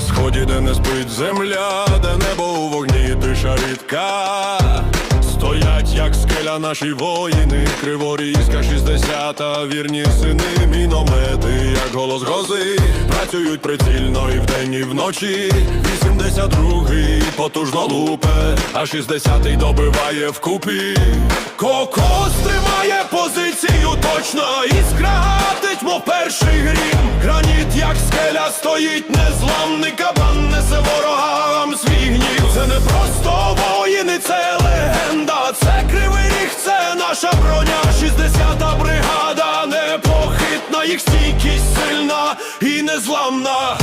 сході, де не спить земля, де небо у вогні, тиша рідка. Стоять, як скеля, наші воїни, криворізька 60 вірні сини, міномети, як голос грози, працюють прицільно і вдень, і вночі. 82-й потужно лупе, а 60-й добиває вкупі. Кокос тримає позицію точно, іскра гатить, мов перший грім. Стоїть незламний кабан, несе ворогам свій гнів. Це не просто воїни, це легенда, це кривий ріг, це наша броня. 60-та бригада непохитна, їх стійкість сильна і незламна.